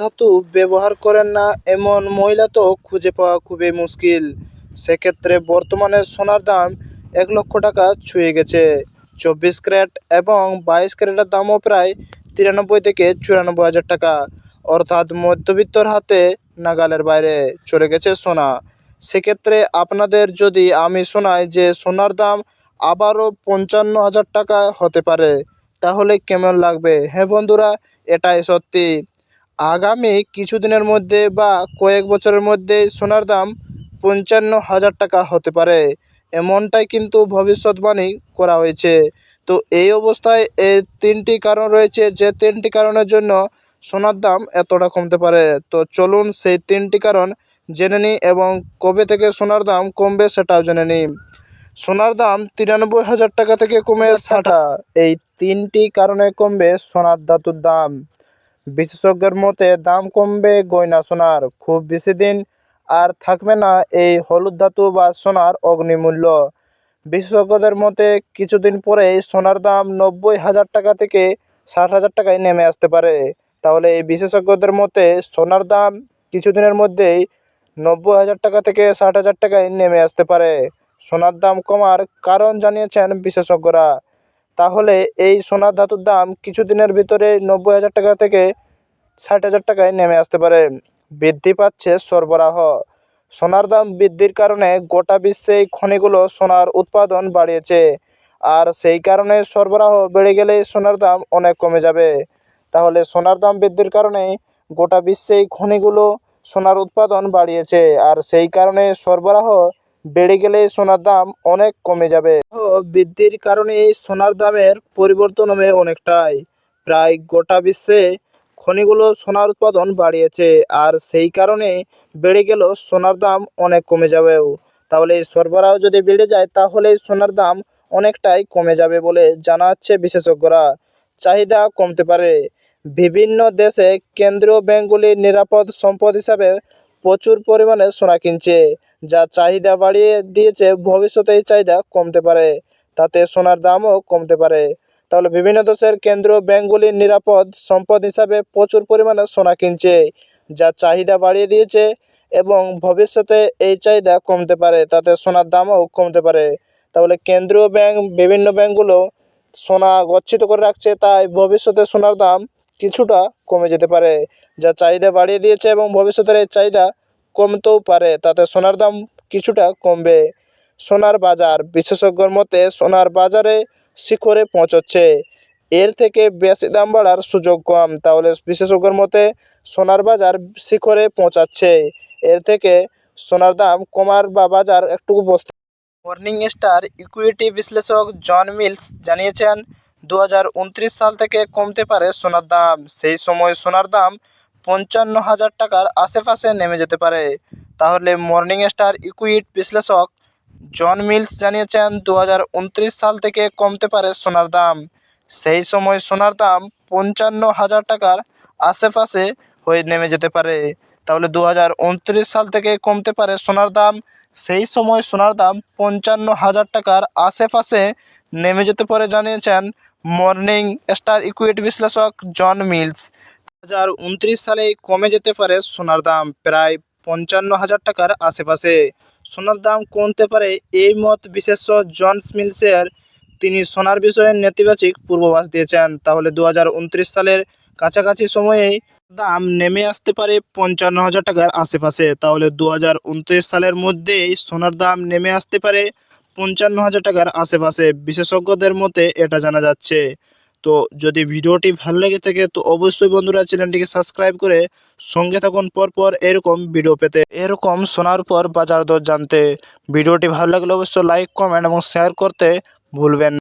ধাতু ব্যবহার করেন না, এমন মহিলা তো খুঁজে পাওয়া খুবই মুশকিল। সেক্ষেত্রে বর্তমানে সোনার দাম এক লক্ষ টাকা ছুঁয়ে গেছে। চব্বিশ ক্যারেট এবং বাইশ ক্যারেটের দামও প্রায় তিরানব্বই থেকে চুরানব্বই হাজার টাকা। অর্থাৎ মধ্যবিত্তর হাতে নাগালের বাইরে চলে গেছে সোনা। সেক্ষেত্রে আপনাদের যদি আমি শোনাই যে সোনার দাম আবারও পঞ্চান্ন হাজার টাকা হতে পারে, তাহলে কেমন লাগবে? হ্যাঁ বন্ধুরা, এটাই সত্যি। আগামী কিছুদিনের মধ্যে বা কয়েক বছরের মধ্যে সোনার দাম পঞ্চান্ন হাজার টাকা হতে পারে। এমনটাই কিন্তু ভবিষ্যৎবাণী করা হয়েছে। তো এই অবস্থায় এই তিনটি কারণ রয়েছে, যে তিনটি কারণের জন্য সোনার দাম এতটা কমতে পারে। তো চলুন সেই তিনটি কারণ জেনে নিই এবং কবে থেকে সোনার দাম কমবে সেটাও জেনে নিই। সোনার দাম তিরানব্বই হাজার টাকা থেকে কমে ষাটা এই তিনটি কারণে কমবে সোনার ধাতুর দাম। বিশেষজ্ঞের মতে, দাম কমবে গয়না সোনার। খুব বেশি দিন আর থাকবে না এই হলুদ ধাতু বা সোনার অগ্নিমূল্য। বিশেষজ্ঞদের মতে, কিছুদিন পরেই সোনার দাম নব্বই হাজার টাকা থেকে ষাট হাজার টাকায় নেমে আসতে পারে। তাহলে এই বিশেষজ্ঞদের মতে, সোনার দাম কিছুদিনের মধ্যেই নব্বই হাজার টাকা থেকে ষাট হাজার টাকায় নেমে আসতে পারে। সোনার দাম কমার কারণ জানিয়েছেন বিশেষজ্ঞরা। তাহলে এই সোনার ধাতুর দাম কিছুদিনের ভিতরে নব্বই হাজার টাকা থেকে ষাট হাজার টাকায় নেমে আসতে পারে। বৃদ্ধি পাচ্ছে সরবরাহ। সোনার দাম বৃদ্ধির কারণে গোটা বিশ্বে খনিগুলো সোনার উৎপাদন বাড়িয়েছে। আর সেই কারণে সরবরাহ বেড়ে গেলে সোনার দাম অনেক কমে যাবে। তাহলে সোনার দাম বৃদ্ধির কারণে গোটা বিশ্বে খনিগুলো সোনার উৎপাদন বাড়িয়েছে। আর সেই কারণে সরবরাহ বেড়ে গেলে সোনার দাম অনেক কমে যাবে। বৃদ্ধির কারণে সোনার দামের পরিবর্তন হবে অনেকটাই। প্রায় গোটা বিশ্বে খনিগুলো সোনার উৎপাদন বাড়িয়েছে আর সেই কারণে বেড়ে গেল সোনার দাম অনেক কমে যাবেও। তাহলে সরবরাহ যদি বেড়ে যায়, তাহলে সোনার দাম অনেকটাই কমে যাবে বলে জানাচ্ছে বিশেষজ্ঞরা। চাহিদা কমতে পারে। বিভিন্ন দেশে কেন্দ্রীয় ব্যাংকগুলি নিরাপদ সম্পদ হিসাবে প্রচুর পরিমাণে সোনা কিনছে, যা চাহিদা বাড়িয়ে দিয়েছে ভবিষ্যতে এই চাহিদা কমতে পারে, তাতে সোনার দামও কমতে পারে। তাহলে বিভিন্ন দেশের কেন্দ্রীয় ব্যাংকগুলি নিরাপদ সম্পদ হিসাবে প্রচুর পরিমাণে সোনা কিনছে, যা চাহিদা বাড়িয়ে দিয়েছে এবং ভবিষ্যতে এই চাহিদা কমতে পারে, তাতে সোনার দামও কমতে পারে। তাহলে কেন্দ্রীয় ব্যাংক বিভিন্ন ব্যাংকগুলো সোনা গচ্ছিত করে রাখছে, তাই ভবিষ্যতে সোনার দাম কিছুটা কমে যেতে পারে, যা চাহিদা বাড়িয়ে দিয়েছে এবং ভবিষ্যতের এই চাহিদা কমতেও পারে, তাতে সোনার দাম কিছুটা কমবে। সোনার বাজার, বিশেষজ্ঞর মতে সোনার বাজারে শিখরে পৌঁছচ্ছে। এর থেকে বেশি দাম বাড়ার সুযোগ কম, তাহলে বিশেষজ্ঞর মতে সোনার বাজার শিখরে পৌঁছাচ্ছে। এর থেকে সোনার দাম কমার বা বাজার একটু বসতে। মর্নিং স্টার ইকুইটি বিশ্লেষক জন মিলস জানিয়েছেন দু হাজার উনত্রিশ সাল থেকে কমতে পারে সোনার দাম। সেই সময় সোনার দাম পঞ্চান্ন হাজার টাকার আশেপাশে নেমে যেতে পারে। তাহলে মর্নিং স্টার ইকুইট বিশ্লেষক জন মিলস জানিয়েছেন দু হাজার উনত্রিশ সাল থেকে কমতে পারে সোনার দাম। সেই সময় সোনার দাম পঞ্চান্ন হাজার টাকার আশেপাশে হয়ে নেমে যেতে পারে। তাহলে দু হাজার উনত্রিশ সাল থেকে কমতে পারে সোনার দাম সেই সময় সোনার দাম পঞ্চান্ন হাজার টাকার আশেপাশে নেমে যেতে পারে জানিয়েছেন মর্নিং স্টার ইকুইটি বিশ্লেষক জন মিলস। দু হাজার উনত্রিশ সালে কমে যেতে পারে সোনার দাম প্রায় পঞ্চান্ন হাজার টাকার আশেপাশে। সোনার দাম কমতে পারে এই মত বিশেষ্য জন মিলসের। তিনি সোনার বিষয়ে নেতিবাচক পূর্বাভাস দিয়েছেন। তাহলে দু হাজার উনত্রিশ সালের কাছাকাছি সময়েই দাম নেমে আসতে পারে পঞ্চান্ন হাজার টাকার আশেপাশে। তাহলে দু হাজার উনত্রিশ সালের মধ্যেই সোনার দাম নেমে আসতে পারে পঞ্চান্ন হাজার টাকার আশেপাশে। বিশেষজ্ঞদের মতে এটা জানা যাচ্ছে। তো যদি ভিডিওটি ভালো লেগে থাকে, তো অবশ্যই বন্ধুরা চ্যানেলটিকে সাবস্ক্রাইব করে সঙ্গে থাকুন পরপর এরকম ভিডিও পেতে। এরকম সোনার পর বাজার দর জানতে। ভিডিওটি ভালো লাগলে অবশ্যই লাইক, কমেন্ট এবং শেয়ার করতে ভুলবেন।